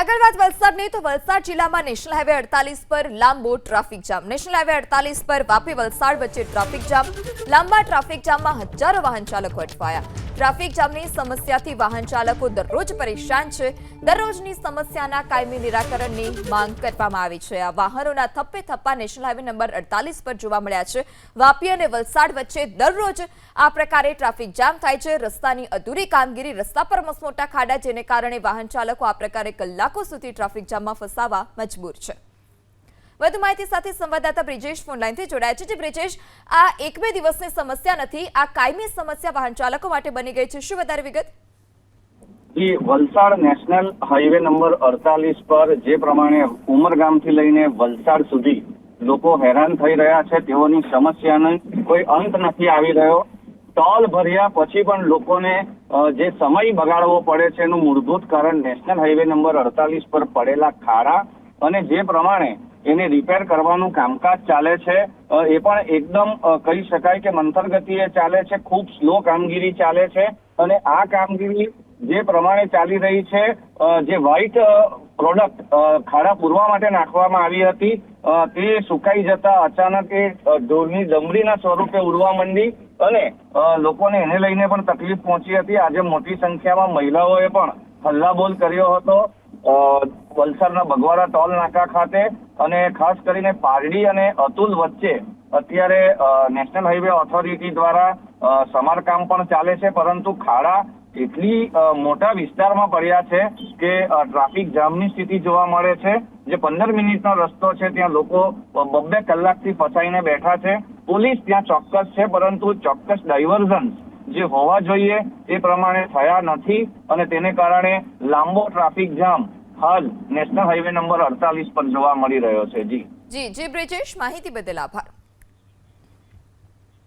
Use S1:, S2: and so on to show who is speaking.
S1: આગળ વાત વલસાડની, તો વલસાડ જિલ્લામાં નેશનલ હાઈવે અડતાલીસ પર લાંબો ટ્રાફિક જામ નેશનલ હાઈવે અડતાલીસ પર વાપી વલસાડ વચ્ચે ટ્રાફિક જામ લાંબા ટ્રાફિક જામમાં હજારો વાહન ચાલકો અટવાયા. ટ્રાફિક જામની સમસ્યાથી વાહન ચાલકો દરરોજ પરેશાન છે. દરરોજની સમસ્યાના કાયમી નિરાકરણની માંગ કરવામાં આવી છે. આ વાહનોના થપ્પે થપ્પા નેશનલ હાઈવે નંબર અડતાલીસ પર જોવા મળ્યા છે. વાપી અને વલસાડ વચ્ચે દરરોજ આ પ્રકારે ટ્રાફિક જામ થાય છે. રસ્તાની અધૂરી કામગીરી, રસ્તા પર મસમોટા ખાડા, જેને કારણે વાહન ચાલકો આ પ્રકારે કલાકો સુધી ટ્રાફિક જામમાં ફસાવા મજબૂર છે. વધુ માહિતી સાથે સંવાદદાતા બ્રિજેશ ફોનલાઈનથી જોડાયા છે. જે બ્રિજેશ, આ એક બે દિવસની સમસ્યા નથી, આ કાયમી સમસ્યા વાહન ચાલકો માટે બની ગઈ છે. શું વધારે વિગત?
S2: વલસાડ નેશનલ હાઈવે નંબર અડતાલીસ પર જે પ્રમાણે ઉમરગામથી લઈને વલસાડ સુધી લોકો હેરાન થઈ રહ્યા છે, તેઓની સમસ્યાનો કોઈ અંત નથી આવી રહ્યો. ટોલ ભર્યા પછી પણ લોકોને જે સમય બગાડવો પડે છે એનું મૂળભૂત કારણ નેશનલ હાઈવે નંબર અડતાલીસ પર પડેલા ખાડા અને જે પ્રમાણે એને રિપેર કરવાનું કામકાજ ચાલે છે. એ પણ એકદમ કહી શકાય કે મંથર ગતિએ ચાલે છે, ખૂબ સ્લો કામગીરી ચાલે છે અને આ કામગીરી જે પ્રમાણે ચાલી રહી છે જે વ્હાઇટ પ્રોડક્ટ ખાડા પૂરવા માટે નાખવામાં આવી હતી તે સુકાઈ જતા અચાનક એ ઢોરની ડમરીના સ્વરૂપે ઉડવા માંડી અને લોકોને એને લઈને પણ તકલીફ પહોંચી હતી. આજે મોટી સંખ્યામાં મહિલાઓએ પણ હલ્લાબોલ કર્યો હતો. વલસાડના બગવાડા ટોલ નાકા ખાતે અને ખાસ કરીને પારડી અને અતુલ વચ્ચે અત્યારે નેશનલ હાઈવે ઓથોરિટી દ્વારા સમારકામ પણ ચાલે છે, પરંતુ ખાડા એટલી મોટા વિસ્તારમાં પડ્યા છે કે ટ્રાફિક જામની સ્થિતિ જોવા મળે છે. જે પંદર મિનિટનો રસ્તો છે, ત્યાં લોકો બબ્બે કલાકથી ફસાઈને બેઠા છે. પોલીસ ત્યાં ચોક્કસ છે, પરંતુ ચોક્કસ ડાયવર્ઝન જે હોવા જોઈએ એ પ્રમાણે થયા નથી અને તેને કારણે લાંબો ટ્રાફિક જામ હાલ નેશનલ હાઈવે નંબર અડતાલીસ પર જોવા મળી રહ્યો છે. જી.
S1: જી જી બ્રિજેશ, માહિતી બદલ આભાર.